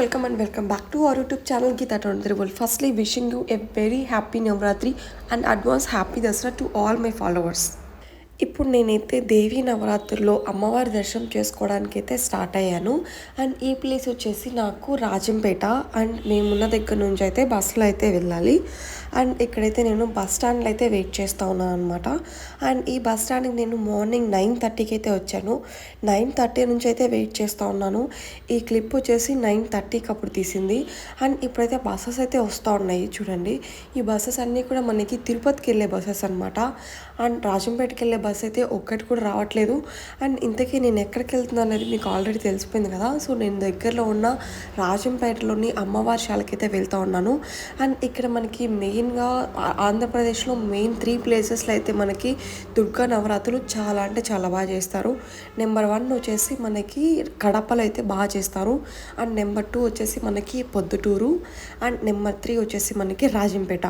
Welcome and welcome back to our YouTube channel Geetha టౌండ్రీ వల్ firstly wishing you a very happy Navaratri and advance happy Dasara to all my followers ఇప్పుడు నేనైతే దేవి నవరాత్రిలో అమ్మవారి దర్శనం చేసుకోవడానికి అయితే start అయ్యాను. And ఈ ప్లేస్ వచ్చేసి నాకు రాజంపేట. అండ్ మేమున్న దగ్గర నుంచి అయితే బస్సులో అయితే వెళ్ళాలి. అండ్ ఇక్కడైతే నేను బస్ స్టాండ్లో అయితే వెయిట్ చేస్తూ ఉన్నాను అనమాట అండ్ ఈ బస్ స్టాండ్కి నేను మార్నింగ్ నైన్ థర్టీకి అయితే వచ్చాను. నైన్ థర్టీ నుంచి అయితే వెయిట్ చేస్తూ ఉన్నాను. ఈ క్లిప్ వచ్చేసి నైన్ థర్టీకి అప్పుడు తీసింది. అండ్ ఇప్పుడైతే బస్సెస్ అయితే వస్తూ ఉన్నాయి చూడండి. ఈ బస్సెస్ అన్నీ కూడా మనకి తిరుపతికి వెళ్ళే బస్సెస్ అనమాట అండ్ రాజంపేటకి వెళ్ళే బస్ అయితే ఒక్కటి కూడా రావట్లేదు. అండ్ ఇంతకీ నేను ఎక్కడికి వెళ్తున్నాను అనేది మీకు ఆల్రెడీ తెలిసిపోయింది కదా. సో నేను దగ్గరలో ఉన్న రాజంపేటలోని అమ్మవారి శాలకి అయితే వెళ్తూ ఉన్నాను. అండ్ ఇక్కడ మనకి మెయిన్గా ఆంధ్రప్రదేశ్లో మెయిన్ త్రీ ప్లేసెస్లో అయితే మనకి దుర్గా నవరాత్రులు చాలా అంటే చాలా బాగా చేస్తారు. నెంబర్ వన్ వచ్చేసి మనకి కడపలో అయితే బాగా చేస్తారు. అండ్ నెంబర్ టూ వచ్చేసి మనకి పొద్దుటూరు. అండ్ నెంబర్ త్రీ వచ్చేసి మనకి రాజంపేట.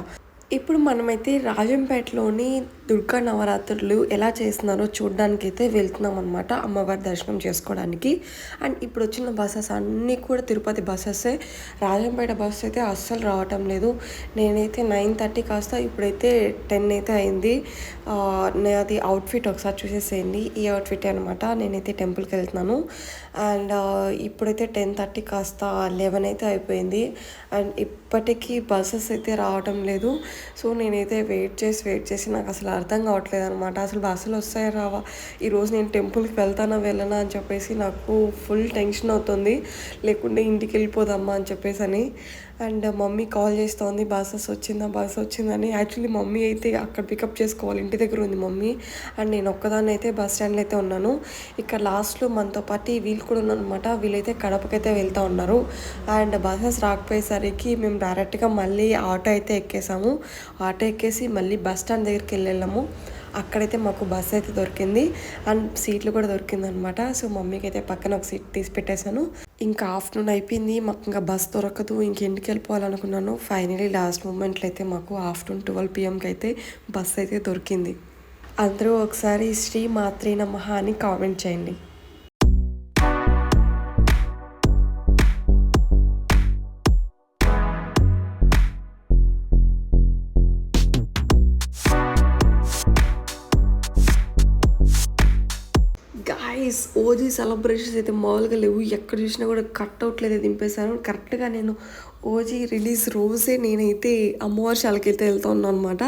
ఇప్పుడు మనమైతే రాజంపేటలోని దుర్గా నవరాత్రులు ఎలా చేస్తున్నారో చూడడానికి అయితే వెళ్తున్నాం అనమాట అమ్మవారి దర్శనం చేసుకోవడానికి. అండ్ ఇప్పుడు వచ్చిన బస్సెస్ అన్నీ కూడా తిరుపతి బస్సెసే. రాజంపేట బస్సు అయితే అస్సలు రావటం లేదు. నేనైతే నైన్ థర్టీ కాస్త ఇప్పుడైతే టెన్ అయితే అయింది. అది అవుట్ఫిట్ ఒకసారి చూసేసేయండి. ఈ అవుట్ఫిట్ అనమాట నేనైతే టెంపుల్కి వెళ్తున్నాను. అండ్ ఇప్పుడైతే టెన్ థర్టీ కాస్త లెవెన్ అయితే అయిపోయింది. అండ్ ఇప్పటికీ బస్సెస్ అయితే రావటం లేదు. సో నేనైతే వెయిట్ చేసి వెయిట్ చేసి నాకు అసలు అర్థం కావట్లేదు అనమాట అసలు బస్సులు వస్తాయా రావా? ఈరోజు నేను టెంపుల్కి వెళ్తానా వెళ్ళనా అని చెప్పేసి నాకు ఫుల్ టెన్షన్ అవుతుంది. లేకుంటే ఇంటికి వెళ్ళిపోదామా అని చెప్పేసి అని అండ్ మమ్మీ కాల్ చేస్తోంది బస్సెస్ వచ్చిందా బస్ వచ్చిందని యాక్చువల్లీ మమ్మీ అయితే అక్కడ పికప్ చేసుకోవాలి ఇంటి దగ్గర ఉంది మమ్మీ. అండ్ నేను ఒక్కదాన్ని అయితే బస్ స్టాండ్లో అయితే ఉన్నాను. ఇక్కడ లాస్ట్లో మనతో పాటు వీళ్ళు కూడా ఉన్నారనమాట వీళ్ళైతే కడపకైతే వెళ్తూ ఉన్నారు. అండ్ బస్సెస్ రాకపోయేసరికి మేము డైరెక్ట్గా మళ్ళీ ఆటో అయితే ఎక్కేసాము. ఆటో ఎక్కేసి మళ్ళీ బస్ స్టాండ్ దగ్గరికి వెళ్ళాము. అక్కడైతే మాకు బస్ అయితే దొరికింది. అండ్ సీట్లు కూడా దొరికింది అనమాట సో మమ్మీకి అయితే పక్కన ఒక సీట్ తీసి పెట్టేశాను. ఇంకా ఆఫ్టర్నూన్ అయిపోయింది. మాకు ఇంకా బస్ దొరకదు. ఇంకెందుకు వెళ్ళిపోవాలనుకున్నాను ఫైనలీ లాస్ట్ మూమెంట్లో అయితే మాకు ఆఫ్టర్నూన్ ట్వెల్వ్ పిఎంకి అయితే బస్ అయితే దొరికింది. అందరూ ఒకసారి శ్రీ మాత్రే నమహ అని కామెంట్ చేయండి. గైస్ ఓజీ సెలబ్రేషన్స్ అయితే మామూలుగా లేవు. ఎక్కడ చూసినా కూడా కట్ అవుట్లేదు దింపేశారు. కరెక్ట్గా నేను ఓజీ రిలీజ్ రోజే నేనైతే అమ్మవారి శాలకి అయితే వెళ్తూ ఉన్నాను అనమాట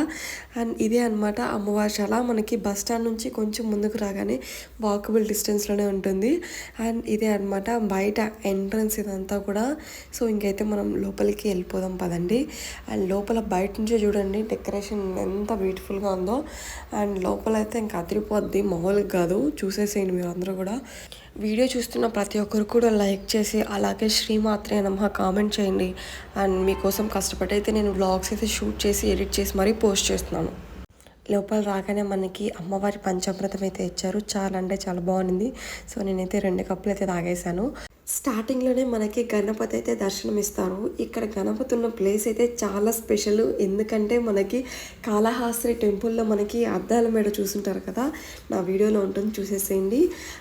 అండ్ ఇదే అనమాట అమ్మవారి శాల మనకి బస్ స్టాండ్ నుంచి కొంచెం ముందుకు రాగానే వాకబుల్ డిస్టెన్స్లోనే ఉంటుంది. అండ్ ఇదే అనమాట బయట ఎంట్రన్స్ ఇదంతా కూడా. సో ఇంకైతే మనం లోపలికి వెళ్ళిపోదాం పదండి. అండ్ లోపల బయట నుంచే చూడండి డెకరేషన్ ఎంత బ్యూటిఫుల్గా ఉందో. అండ్ లోపల అయితే ఇంకా అదిరిపోద్ది మామూలుగా కాదు. చూసేసేయండి మీరు అందరూ కూడా. వీడియో చూస్తున్న ప్రతి ఒక్కరు కూడా లైక్ చేసి అలాగే శ్రీమాత్రే నమః కామెంట్ చేయండి. అండ్ మీకోసం కష్టపడి అయితే నేను వ్లాగ్స్ అయితే షూట్ చేసి ఎడిట్ చేసి మరీ పోస్ట్ చేస్తున్నాను. లోపల రాగానే మనకి అమ్మవారి పంచామృతం అయితే ఇచ్చారు. చాలా అంటే చాలా బాగుంది. సో నేనైతే రెండు కప్పులు అయితే తాగేశాను. స్టార్టింగ్లోనే మనకి గణపతి అయితే దర్శనం ఇస్తారు ఇక్కడ గణపతి ఉన్న ప్లేస్ అయితే చాలా స్పెషల్. ఎందుకంటే మనకి కాళహాస్త్రి టెంపుల్లో మనకి అద్దాల మేడ చూసుంటారు కదా. నా వీడియోలో ఉంటుంది చూసేసేయండి.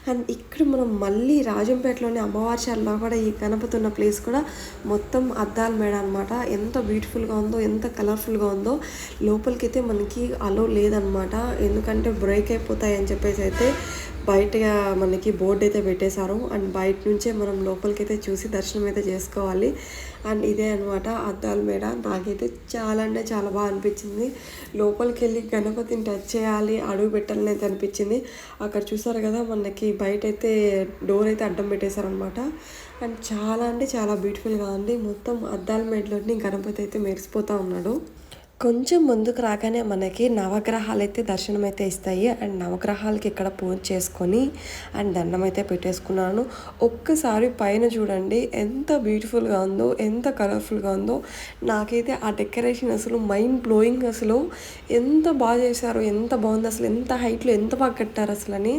అండ్ ఇక్కడ మనం మళ్ళీ రాజంపేటలోని అమ్మవారిశాలలో కూడా ఈ గణపతి ఉన్న ప్లేస్ కూడా మొత్తం అద్దాల మేడ అనమాట ఎంత బ్యూటిఫుల్గా ఉందో ఎంత కలర్ఫుల్గా ఉందో లోపలికైతే మనకి అలో లేదనమాట ఎందుకంటే బ్రేక్ అయిపోతాయి అని చెప్పేసి అయితే బయటగా మనకి బోర్డు అయితే పెట్టేశారు. అండ్ బయట నుంచే మనం లోపలికి అయితే చూసి దర్శనం అయితే చేసుకోవాలి. అండ్ ఇదే అనమాట అద్దాల మేడ. నాకైతే చాలా అంటే చాలా బాగా అనిపించింది. లోపలికి వెళ్ళి గణపతిని టచ్ చేయాలి అడుగు పెట్టాలని అయితే అనిపించింది. అక్కడ చూసారు కదా మనకి బయట అయితే డోర్ అయితే అడ్డం పెట్టేశారనమాట అండ్ చాలా అంటే చాలా బ్యూటిఫుల్గా ఉంది. మొత్తం అద్దాల మేడలోని గణపతి అయితే మెరిసిపోతూ ఉన్నాడు. కొంచెం ముందుకు రాగానే మనకి నవగ్రహాలు అయితే దర్శనం అయితే ఇస్తాయి. అండ్ నవగ్రహాలకి ఇక్కడ పూజ చేసుకొని అండ్ దండం అయితే పెట్టేసుకున్నాను. ఒక్కసారి పైన చూడండి ఎంత బ్యూటిఫుల్గా ఉందో ఎంత కలర్ఫుల్గా ఉందో. నాకైతే ఆ డెకరేషన్ అసలు మైండ్ బ్లోయింగ్ అసలు. ఎంత బాగా చేశారు ఎంత బాగుంది అసలు ఎంత హైట్లో ఎంత బాగా కట్టారు అసలు అని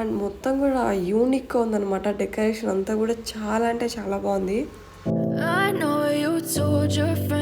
అండ్ మొత్తం కూడా యూనిక్గా ఉందన్నమాట డెకరేషన్ అంతా కూడా. చాలా అంటే చాలా బాగుంది. I know you told your friend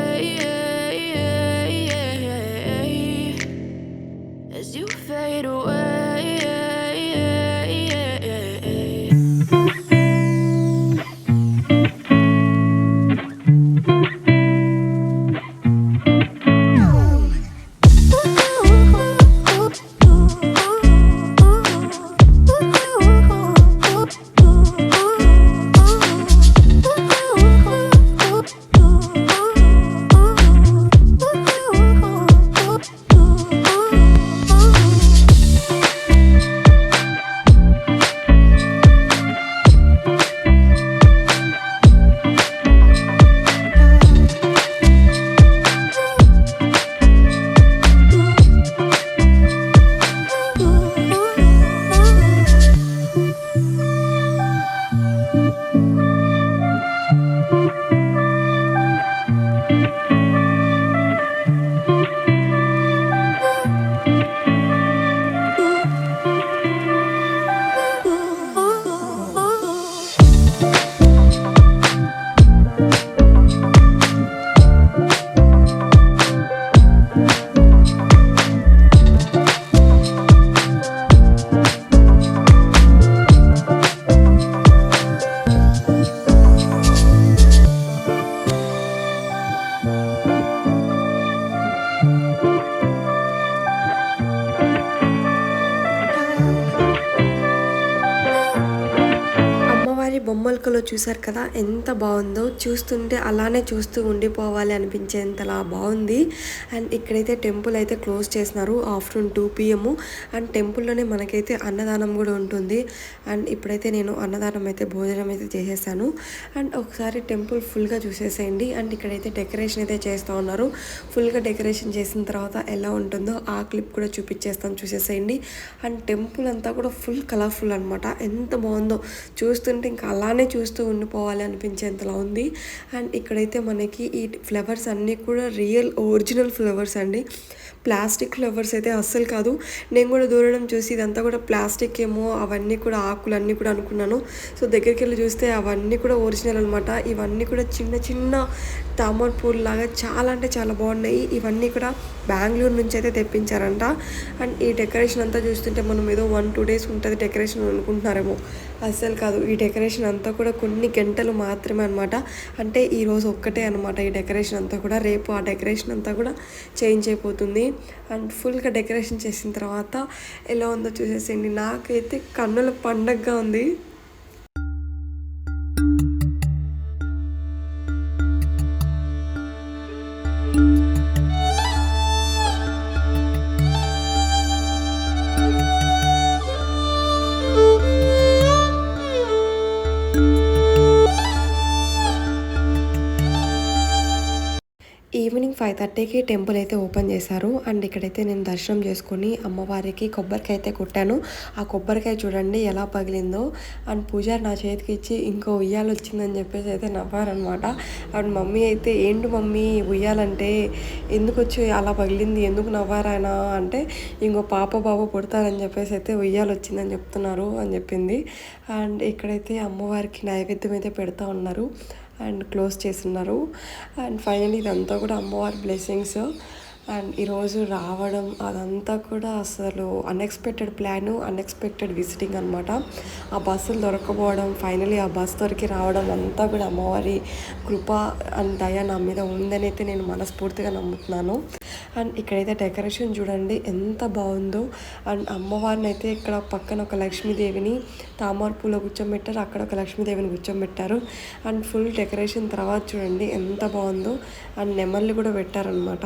చూసారు కదా ఎంత బాగుందో. చూస్తుంటే అలానే చూస్తూ ఉండిపోవాలి అనిపించేంతలా బాగుంది. అండ్ ఇక్కడైతే టెంపుల్ అయితే క్లోజ్ చేసినారు ఆఫ్టర్నూన్ టూ పిఎం. అండ్ టెంపుల్లోనే మనకైతే అన్నదానం కూడా ఉంటుంది. అండ్ ఇప్పుడైతే నేను అన్నదానం అయితే భోజనం అయితే చేసేసాను. అండ్ ఒకసారి టెంపుల్ ఫుల్గా చూసేసేయండి. అండ్ ఇక్కడైతే డెకరేషన్ అయితే చేస్తూ ఉన్నారు. ఫుల్గా డెకరేషన్ చేసిన తర్వాత ఎలా ఉంటుందో ఆ క్లిప్ కూడా చూపించేస్తాను చూసేసేయండి. అండ్ టెంపుల్ అంతా కూడా ఫుల్ కలర్ఫుల్ అనమాట ఎంత బాగుందో. చూస్తుంటే ఇంకా అలానే చూస్తూ ఉండిపోవాలి అనిపించేంతలా ఉంది. అండ్ ఇక్కడైతే మనకి ఈ ఫ్లవర్స్ అన్నీ కూడా రియల్ ఒరిజినల్ ఫ్లవర్స్ అండి. ప్లాస్టిక్ ఫ్లవర్స్ అయితే అస్సలు కాదు. నేను కూడా దూరడం చూసి ఇదంతా కూడా ప్లాస్టిక్ ఏమో అవన్నీ కూడా ఆకులు అన్నీ కూడా అనుకున్నాను. సో దగ్గరికి వెళ్ళి చూస్తే అవన్నీ కూడా ఒరిజినల్ అనమాట ఇవన్నీ కూడా చిన్న చిన్న తామర పూలు లాగా చాలా అంటే చాలా బాగున్నాయి. ఇవన్నీ కూడా బెంగళూరు నుంచి అయితే తెప్పించారంట. అండ్ ఈ డెకరేషన్ అంతా చూస్తుంటే మనం ఏదో వన్ టూ డేస్ ఉంటుంది డెకరేషన్ అనుకుంటున్నారేమో. అస్సలు కాదు. ఈ డెకరేషన్ అంతా కూడా కొన్ని గంటలు మాత్రమే అనమాట అంటే ఈరోజు ఒక్కటే అనమాట ఈ డెకరేషన్ అంతా కూడా. రేపు ఆ డెకరేషన్ అంతా కూడా చేంజ్ అయిపోతుంది. అండ్ ఫుల్గా డెకరేషన్ చేసిన తర్వాత ఎలా ఉందో చూసేసేయండి. నాకైతే కన్నుల పండగగా ఉంది. ఈవినింగ్ ఫైవ్ థర్టీకి టెంపుల్ అయితే ఓపెన్ చేశారు. అండ్ ఇక్కడైతే నేను దర్శనం చేసుకొని అమ్మవారికి కొబ్బరికాయ అయితే కొట్టాను. ఆ కొబ్బరికాయ చూడండి ఎలా పగిలిందో. అండ్ పూజారి నా చేతికి ఇచ్చి ఇంకో ఉయ్యాలు వచ్చిందని చెప్పేసి అయితే నవ్వారనమాట. అండ్ మమ్మీ అయితే ఏంటి మమ్మీ ఉయ్యాలంటే ఎందుకు వచ్చి అలా పగిలింది? ఎందుకు నవ్వారాయనా అంటే ఇంకో పాప బాబు పుడతారని చెప్పేసి అయితే ఉయ్యాలు వచ్చిందని చెప్తున్నారు అని చెప్పింది. అండ్ ఇక్కడైతే అమ్మవారికి నైవేద్యం అయితే పెడతా ఉన్నారు. అండ్ క్లోజ్ చేస్తున్నారు. అండ్ ఫైనల్ ఇదంతా కూడా అమ్మవారి బ్లెస్సింగ్స్. అండ్ ఈరోజు రావడం అదంతా కూడా అసలు అన్ఎక్స్పెక్టెడ్ ప్లాను అన్ఎక్స్పెక్టెడ్ విజిటింగ్ అనమాట ఆ బస్సులు దొరకపోవడం ఫైనలీ ఆ బస్ దొరికి రావడం అంతా కూడా అమ్మవారి కృప అండ్ దయ నా మీద ఉందని అయితే నేను మనస్ఫూర్తిగా నమ్ముతున్నాను. అండ్ ఇక్కడైతే డెకరేషన్ చూడండి ఎంత బాగుందో. అండ్ అమ్మవారిని అయితే ఇక్కడ పక్కన ఒక లక్ష్మీదేవిని తామర పూల కూర్చోబెట్టారు అక్కడ ఒక లక్ష్మీదేవిని కూర్చోబెట్టారు అండ్ ఫుల్ డెకరేషన్ తర్వాత చూడండి ఎంత బాగుందో. అండ్ నెమళ్ళు కూడా పెట్టారనమాట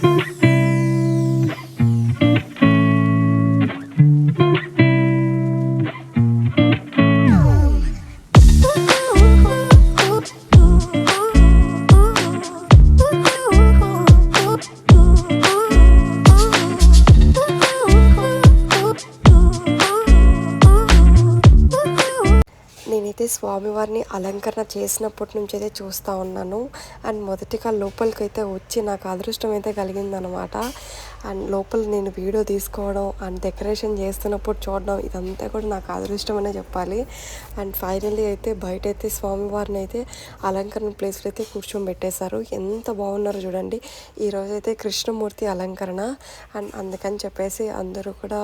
thank you స్వామివారిని అలంకరణ చేసినప్పటి నుంచి అయితే చూస్తూ ఉన్నాను. అండ్ మొదటిగా లోపలికి అయితే వచ్చి నాకు అదృష్టం అయితే కలిగిందనమాట అండ్ లోపల నేను వీడియో తీసుకోవడం అండ్ డెకరేషన్ చేస్తున్నప్పుడు చూడడం ఇదంతా కూడా నాకు అదృష్టమనే చెప్పాలి. అండ్ ఫైనల్లీ అయితే బయట అయితే స్వామివారిని అయితే అలంకరణ ప్లేస్లో అయితే కూర్చోబెట్టేశారు. ఎంత బాగున్నారో చూడండి. ఈరోజు అయితే కృష్ణమూర్తి అలంకరణ. అండ్ అందుకని చెప్పేసి అందరూ కూడా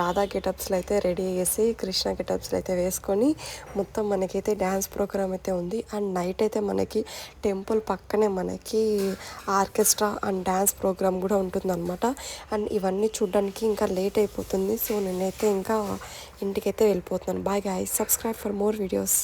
రాధా గెటప్స్లో అయితే రెడీ చేసి కృష్ణ గెటప్స్లో అయితే వేసుకొని మొత్తం మనకైతే డ్యాన్స్ ప్రోగ్రామ్ అయితే ఉంది. అండ్ నైట్ అయితే మనకి టెంపుల్ పక్కనే మనకి ఆర్కెస్ట్రా అండ్ డ్యాన్స్ ప్రోగ్రామ్ కూడా ఉంటుందన్నమాట. అండ్ ఇవన్నీ చూడడానికి ఇంకా లేట్ అయిపోతుంది. సో నేనైతే ఇంకా ఇంటికైతే వెళ్ళిపోతున్నాను. Bye guy subscribe for more videos